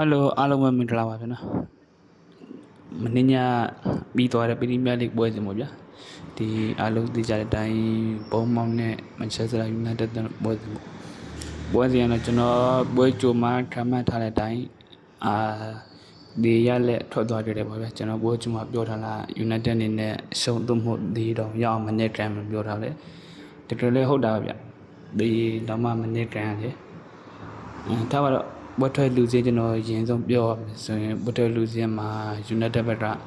ဟယ်လိုအားလုံးပဲမင်္ဂလာပါဗျာနော်မနေ့ညပြီးသွားတဲ့ပရီးမီးယားလိပွဲစဉ်ပေါ့ဗျာဒီအားလုံးသိကြတဲ့အတိုင်းဘုံမောင်နဲ့မန်ချက်စတာယူနိုက်တက်ပွဲစဉ်ပေါ့ပွဲစဉ်ကတော့ကျွန်တော်ပွဲကြိုမှာခံမှတ်ထားတဲ့အတိုင်းအာဒီရလက်ထွက်သွားကြတယ်ပေါ့ဗျာကျွန်တော်ပွဲကြိုမှာပြောထားလားယူနိုက်တက်အနေနဲ့ရှုံးသွမှုဒီတော့ရအောင်မနေ့ကံပြောထားတယ်တကယ်လည်းဟုတ်တာဗျဒီတော့မှမနေ့ကံရတယ်အဲဒါပါတော့ ဘတ်ထွဲလူစင်းကျွန်တော်ရင်ဆုံးပြောရမယ်ဆိုရင်ဘတ်ထွဲလူစင်းမှာ United ဘက်ကတော်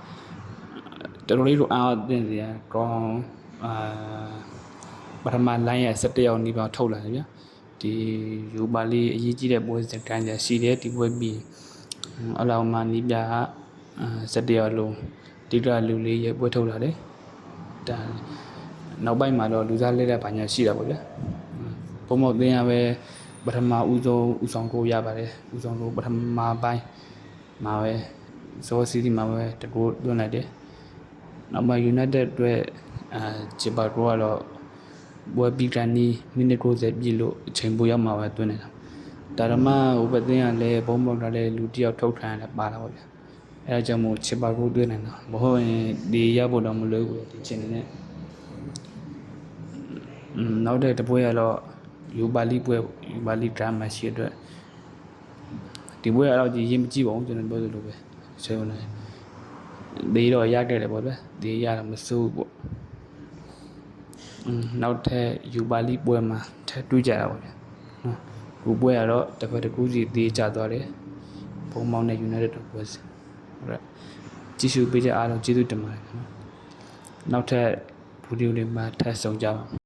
တော်လေးတို့အားတင်စရာကောင်းအာပထမလိုင်းရဲ့17ရောက်နီးပါးထုတ်လာတယ်ဗျာဒီယူပါလီအရေးကြီးတဲ့ပွဲစကန်ကြရှိတယ်ဒီပွဲပြီးအလောင်းမနီးပြအာ17ရောက်လုံးတိကျလူလေးရဲ့ပွဲထုတ်လာတယ်ဒါနောက်ပိုင်းမှာတော့လူစားလဲတဲ့ဘာညာရှိတာပေါ့ဗျာပုံမောက်သင်းရပဲ ပထမဦးဆုံးဦးဆောင်ကိုရပါတယ်ဦးဆောင်ကိုပထမပိုင်းမှာပဲဇောစီတီမှာပဲတကူတွန်းလိုက်တယ်နောက်မှ United အတွက်အာချစ်ပါကိုကတော့ဘွယ်ပြီးကန်နီမိနစ်90ပြည့်လို့အချိန်ပိုရောက်မှာပဲတွန်းနေတာဒါရမဟိုဘက်သင်းကလည်းဘုံပေါက်တာလည်းလူတယောက်ထုတ်ထန်လည်းပါလာပါဗျာအဲဒါကြောင့်မို့ချစ်ပါကိုတွန်းနေတာမဟုတ်ရင်ဒီရဖို့တော့မလွယ်ဘူးဒီချိန်နဲ့อืมနောက်တဲ့တပွဲကတော့ ယူပါလီပွဲယူပါလီဒရမာရှိအတွက်ဒီပွဲအဲ့တော့ဒီရင်မကြည့်ပါဘူးကျွန်တော်ပြောသလိုပဲဆယ်ဝင်နေဒီတော့ရခဲ့တယ်ပေါ့ဗျဒီရတာမစိုးဘူးပေါ့อืมနောက်ထပ်ယူပါလီပွဲမှာထပ်တွေ့ကြတာပေါ့ဗျနော်ဒီပွဲကတော့တစ်ဖက်တစ်ခုစီသေးကြသွားတယ်ဘုံမောင်းနဲ့ United တို့ပွဲစီဟုတ်ကဲ့ကြည့်ရှုပေးကြအားလုံးကျေးဇူးတင်ပါတယ်နော်နောက်ထပ်ဗီဒီယိုလေးမှာထပ်ဆောင်ကြပါမယ်